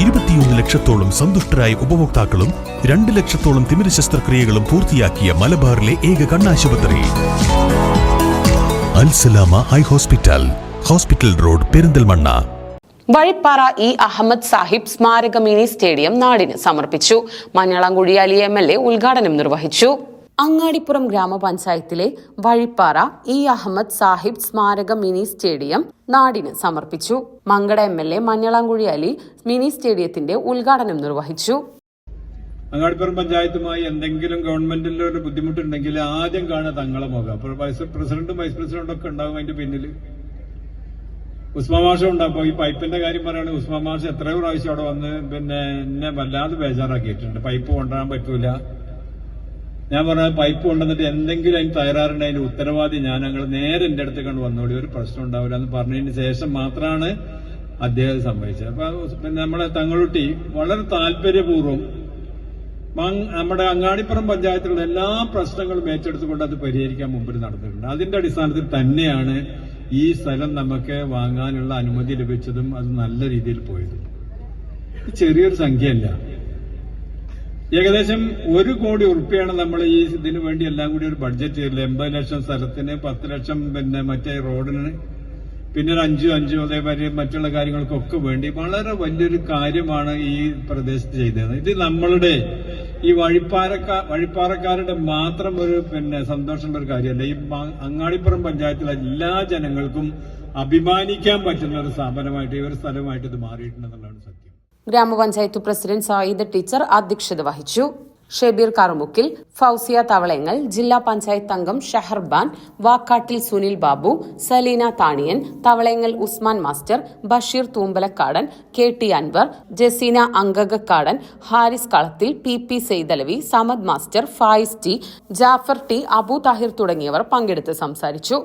ഇരുപത്തിയൊന്ന് ലക്ഷത്തോളം സന്തുഷ്ടരായ ഉപഭോക്താക്കളും രണ്ട് ലക്ഷത്തോളം തിമിര ശസ്ത്രക്രിയകളും പൂർത്തിയാക്കിയ മലബാറിലെ ഏക കണ്ണാശുപത്രി. Alsalama eye hospital hospital road Perinthalmanna. Vazhippara E Ahammed Sahib സ്മാരക മിനി സ്റ്റേഡിയം നാടിന് സമർപ്പിച്ചു. Manjalamkuzhi Ali M L A ഉദ്ഘാടനം നിർവഹിച്ചു. അങ്ങാടിപ്പുറം ഗ്രാമപഞ്ചായത്തിലെ വഴിപ്പാറ ഇ അഹമ്മദ് സാഹിബ് സ്മാരക മിനി സ്റ്റേഡിയം നാടിന് സമർപ്പിച്ചു. Mankada M L A Manjalamkuzhi Ali mini സ്റ്റേഡിയത്തിന്റെ ഉദ്ഘാടനം നിർവഹിച്ചു. അങ്ങാടിപ്പുറം പഞ്ചായത്തുമായി എന്തെങ്കിലും ഗവൺമെന്റിന്റെ ഒരു ബുദ്ധിമുട്ടുണ്ടെങ്കിൽ ആദ്യം കാണുക തങ്ങളെ മുഖം. അപ്പോൾ വൈസ് പ്രസിഡന്റും വൈസ് പ്രസിഡന്റും ഒക്കെ ഉണ്ടാകും അതിന്റെ പിന്നിൽ ഉസ്മാ മാഷും ഉണ്ട്. അപ്പൊ ഈ പൈപ്പിന്റെ കാര്യം പറയുകയാണെങ്കിൽ ഉസ്മാ മാഷ് എത്രയോ പ്രാവശ്യം അവിടെ വന്ന് പിന്നെ എന്നെ വല്ലാതെ ബേജാറാക്കിയിട്ടുണ്ട്. പൈപ്പ് കൊണ്ടുവരാൻ പറ്റൂല. ഞാൻ പറഞ്ഞ പൈപ്പ് കൊണ്ടുവന്നിട്ട് എന്തെങ്കിലും അതിന് തകരാറുണ്ട് അതിന്റെ ഉത്തരവാദി ഞാൻ ഞങ്ങൾ നേരെ എന്റെ അടുത്ത് കണ്ട് വന്നോളി. ഒരു പ്രശ്നം ഉണ്ടാവില്ല എന്ന് പറഞ്ഞതിന് ശേഷം മാത്രമാണ് അദ്ദേഹം സംഭവിച്ചത്. അപ്പൊ നമ്മളെ തങ്ങളുട്ടി വളരെ താല്പര്യപൂർവം നമ്മുടെ അങ്ങാടിപ്പുറം പഞ്ചായത്തിലുള്ള എല്ലാ പ്രശ്നങ്ങളും ഏറ്റെടുത്തുകൊണ്ട് അത് പരിഹരിക്കാൻ മുമ്പിൽ നടന്നിട്ടുണ്ട്. അതിന്റെ അടിസ്ഥാനത്തിൽ തന്നെയാണ് ഈ സ്ഥലം നമുക്ക് വാങ്ങാനുള്ള അനുമതി ലഭിച്ചതും അത് നല്ല രീതിയിൽ പോയതും. ചെറിയൊരു സംഖ്യയല്ല. ഏകദേശം ഒരു കോടി ഉറുപ്പ്യാണ് നമ്മൾ ഈ ഇതിനു വേണ്ടി എല്ലാം കൂടി ഒരു ബഡ്ജറ്റ് ചെയ്തില്ല എൺപത് ലക്ഷം സ്ഥലത്തിന് പത്ത് ലക്ഷം പിന്നെ മറ്റേ റോഡിന് പിന്നെ ഒരു അഞ്ചും അഞ്ചു അതേമാതിരി മറ്റുള്ള കാര്യങ്ങൾക്കൊക്കെ വേണ്ടി വളരെ വലിയൊരു കാര്യമാണ് ഈ പ്രദേശത്ത് ചെയ്തത്. ഇത് നമ്മളുടെ ഈ വഴിപ്പാറക്കാ വഴിപ്പാറക്കാരുടെ മാത്രം ഒരു പിന്നെ സന്തോഷമുള്ള ഒരു കാര്യമല്ല. ഈ അങ്ങാടിപ്പുറം പഞ്ചായത്തിലെ എല്ലാ ജനങ്ങൾക്കും അഭിമാനിക്കാൻ പറ്റുന്ന ഒരു സ്ഥാപനമായിട്ട് ഈ ഒരു സ്ഥലമായിട്ട് ഇത് മാറിയിട്ടുണ്ടെന്നുള്ളതാണ് സത്യം. ഗ്രാമപഞ്ചായത്ത് പ്രസിഡന്റ് സായിദ് ടീച്ചർ അധ്യക്ഷത വഹിച്ചു. ഷെബീർ കാറുമുക്കിൽ ഫൗസിയ തവളയങ്ങൽ ജില്ലാ പഞ്ചായത്ത് അംഗം Shaharban Vakkattil Sunil Babu Saleena Thaniyan Thavalayangal Usman master Basheer Thoombalakkadan K T Anwar Jaseena Ankakakkadan Haris Kalathil P P Saidalavi Samad master Fayis T Jafar T Abu Thahir തുടങ്ങിയവർ പങ്കെടുത്ത് സംസാരിച്ചു.